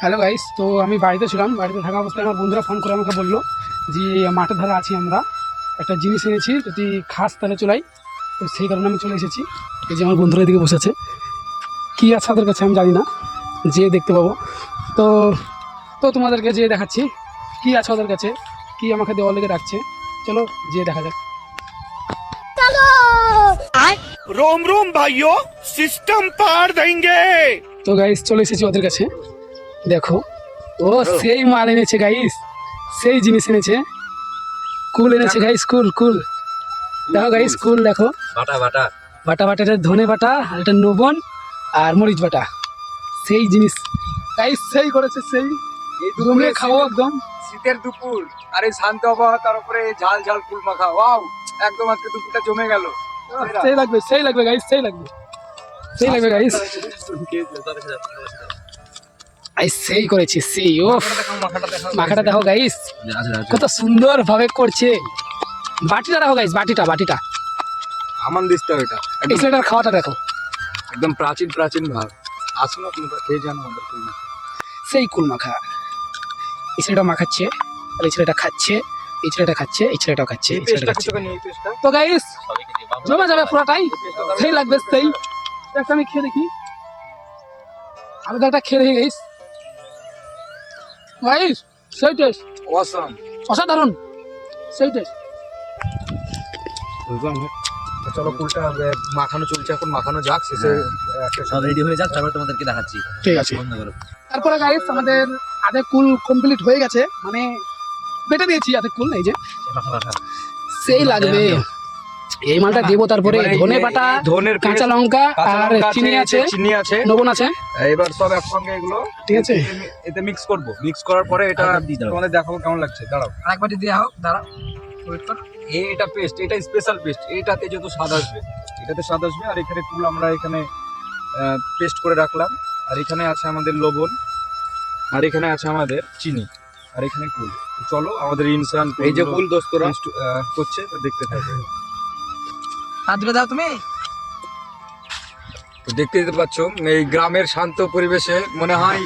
Hello guys তো আমি বাড়িতে ছিলাম। বাড়িতে থাকা অবস্থায় আমার বন্ধুরা ফোন করে আমাকে বলল যে মাঠের ধারে আছি আমরা। একটা জিনিস এনেছি যদি খাস তাহলে চলাই। তো সেই কারণে আমি চলে এসেছি। এই যে আমার বন্ধুরা এদিকে বসে আছে। কী আছে তাদের কাছে আমি জানি না। যে দেখতে পাবো। তো তো তোমাদেরকে যেয়ে দেখাচ্ছি কী আছে ওদের কাছে? কি আমাকে দেওয়ার লেগে রাখছে? চলো যেয়ে দেখা যাক। রোম রোম ভাইও সিস্টেম পার দেঙ্গে তো গাইস চলে এসেছি ওদের কাছে। দেখো। ও সেই মাল এনেছে গাইস সেই জিনিস এনেছে। কুল এনেছে গাইস কুল কুল। দেখো গাইস কুল দেখো। বাটা বাটা। বাটা বাটা এটা ধনে বাটা আর এটা নবন আর মরিচ বাটা। সেই জিনিস। গাইস সেই করেছে সেই। জমিয়ে খাব একদম। শীতের দুপুর। আর এই শান্ত আবহাওয়া তার উপরে ঝাল ঝাল ফুল মাখা। ওয়াও একদম আজকে দুপুরটা জমে গেল। সেই লাগবে সেই লাগবে গাইস সেই লাগবে। সেই লাগবে গাইস গাইস সেই করেছে সেই ও মাখাটা দেখো গাইস কত সুন্দর ভাবে করছে। বাটিটা দেখো গাইস বাটিটা বাটিটা। আমান দিসটা এটা। এই ছেলেটার খাওয়াটা দেখো। একদম প্রাচীন প্রাচীন ভাব। আসুন আপনারা খেয়ে যান আমাদের ফুল সেই কুল মাখা এই ছেলেটা মাখাচ্ছে আর এই ছেলেটা খাচ্ছে এই ছেলেটা খাচ্ছে এই ছেলেটাও খাচ্ছে এই ছেলেটা খাচ্ছে। তো গাইস জমে যাবে পুরোটাই। সেই লাগবে সেই। একটা আমি খেয়ে দেখি। আমি তো একটা খেয়ে দেখি গাইস গাইস সেই টেস্ট. অসাধারণ। সেই টেস্ট চলো আহ, মাখানো চলছে এখন মাখানো যাক শেষে সব রেডি হয়ে যাক তারপর তোমাদেরকে দেখাচ্ছি। ঠিক আছে। বন্ধ করো। তারপরে গাইস আমাদের আধে কুল কমপ্লিট হয়ে গেছে। মানে বেটে দিয়েছি আধে কুল এই যে। সেই লাগবে। এই মালটা দেবো তারপরে ধনে বাটা এই ধনের কাঁচা লঙ্কা আর চিনি আছে চিনি আছে। লবণ আছে। এবার সব একসঙ্গে এগুলো ঠিক আছে। এতে- মিক্স করব। মিক্স করার পরে এটা। তোমাদের দেখাবো কেমন লাগছে। দাঁড়াও। আরেকবার দিয়ে হোক দাঁড়া। এই এটা পেস্ট এটা স্পেশাল পেস্ট এটাতে যত স্বাদ আসবে এটাতে স্বাদ আসবে। আর এখানে কুল আমরা এখানে পেস্ট করে রাখলাম। আর এখানে আছে আমাদের লবণ আর এখানে আছে আমাদের চিনি আর এখানে কুল। চলো আমাদের ইনসান এই যে কুল দোস্তরা। করছে দেখতে থাকবে হাত ধরে দাও তুমি। তো দেখতে যেতে পাচ্ছ এই গ্রামের শান্ত পরিবেশে মনে হয়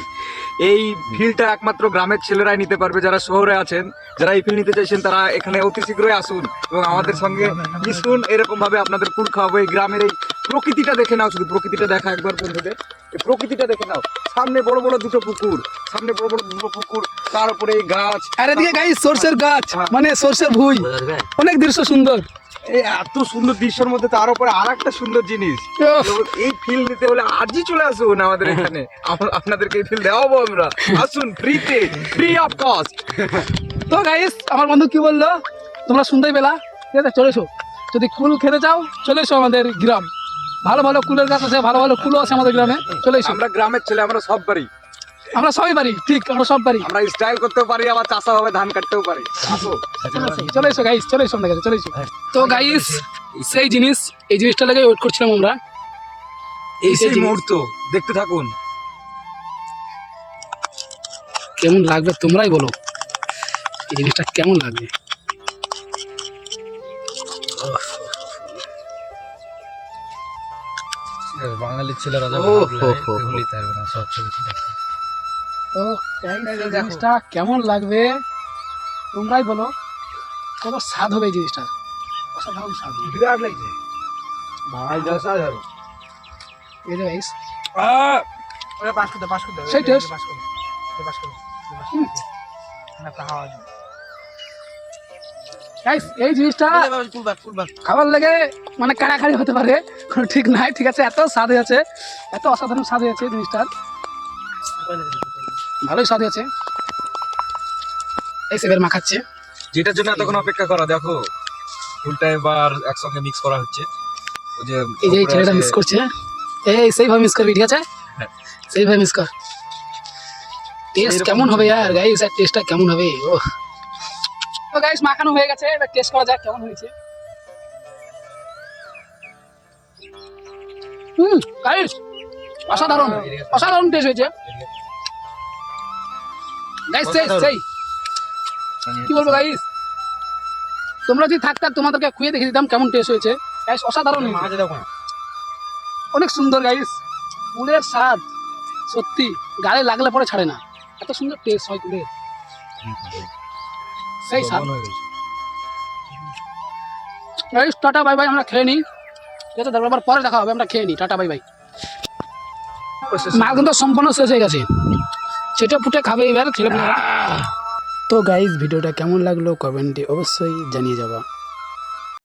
এই ফিলটা একমাত্র গ্রামের ছেলেরাই নিতে পারবে যারা শহরে আছেন যারা এই ফিল নিতে চাইছেন তারা এখানে অতি শীঘ্রই আসুন এবং আমাদের সঙ্গে মিশুন এরকম ভাবে আপনাদের কুল খাওয়াবো। এই গ্রামের এই প্রকৃতিটা দেখে নাও শুধু প্রকৃতিটা দেখা একবার বন্ধুদের। এই প্রকৃতিটা দেখে নাও। সামনে বড় বড় দুটো পুকুর সামনে বড় বড় দুটো পুকুর তার উপরে এই গাছ। আর এদিকে গাইস সর্ষের গাছ হ্যাঁ। মানে সর্ষের ভুই অনেক দৃশ্য সুন্দর। এত সুন্দর দৃশ্যের মধ্যে তার উপরে আর একটা সুন্দর জিনিস। এই ফিল নিতে হলে আজই চলে আসুন আমাদের এখানে। আম- আপনাদেরকে এই ফিল দেওয়াবো আমরা। আসুন ফ্রিতে ফ্রি অফ কস্ট তো গাইস আমার বন্ধু কি বলল? তোমরা শুনতেই পেলা? ঠিক আছে চলে এসো। যদি কুল খেতে চাও চলে এসো আমাদের গ্রাম। ভালো ভালো কুলের গাছ আছে ভালো ভালো কুলও আছে আমাদের গ্রামে। চলে এসো। আমরা গ্রামের ছেলে আমরা সব পারি। আমরা সবাই পারি ঠিক আমরা সব পারি। আমরা স্টাইল করতেও পারি আবার চাষা হবে ধান কাটতেও পারি। চলে এসো, গাইস চলে এসো আমাদের চলে এসো। তো গাইস সেই জিনিস এই জিনিসটা লেগে ওয়েট করছিলাম আমরা। এই সেই মুহূর্ত দেখতে থাকুন। কেমন লাগবে তোমরাই বলো। এই জিনিসটা কেমন লাগবে? বাঙালির ছেলেরা যা ভাব লাগে, ভুলিতে পারবে না সব ছবি তো জিনিসটা কেমন লাগবে? তোমরাই বলো। কত স্বাদ হবে এই জিনিসটা। অসাধারণ স্বাদ। বিরাট লাগছে। ভাই এই যে guys, পাস করতে পাস করতে সেই taste। পাস করতে পাস করতে না খাওয়া guys, এই জিনিসটা কুলবাক কুলবাক খাবার লেগে মানে কাড়াকাড়ি হতে পারে। ঠিক নাই ঠিক আছে এত স্বাদ হয়েছে। এত অসাধারণ স্বাদ হয়েছে জিনিসটার। ভালোই স্বাদ হয়েছে। এই সেবের মাখাচ্ছে যেটার জন্য এতক্ষণ অপেক্ষা করা দেখো ফুলটা এবার একসঙ্গে মিক্স করা হচ্ছে। ওই যে এই যে ছেলেটা মিস করছে এই সেইভাবে মিস করবি ঠিক আছে? হ্যাঁ। সেইভাবে মিস কর। টেস্ট কেমন হবে यार গাইস আর টেস্টটা কেমন হবে? ও তো গাইস মাখানো হয়ে গেছে এবার টেস্ট করা যাক কেমন হয়েছে। হুম গাইস অসাধারণ অসাধারণ টেস্ট হয়েছে। গাইস সেই সেই কি বলব গাইস তোমরা যদি থাকতে তোমাদেরকে খুঁয়ে দেখে দিতাম কেমন টেস্ট হয়েছে। গাইস অসাধারণ অনেক সুন্দর গাইস ফুলের স্বাদ সত্যি গালে লাগলে পরে ছাড়ে না। এত সুন্দর টেস্ট হয় কুলের সেই স্বাদ। এই টাটা বাই বাই আমরা খেয়ে নিই ঠিক আছে তারপর আবার পরে দেখা হবে আমরা খেয়ে নিই টাটা বাই বাই মাল কিন্তু সম্পূর্ণ শেষ হয়ে গেছে। সেটা ফুটে খাবে এবার ছেলে তো গাইজ ভিডিওটা কেমন লাগল? কমেন্টে অবশ্যই জানিয়ে যাবা।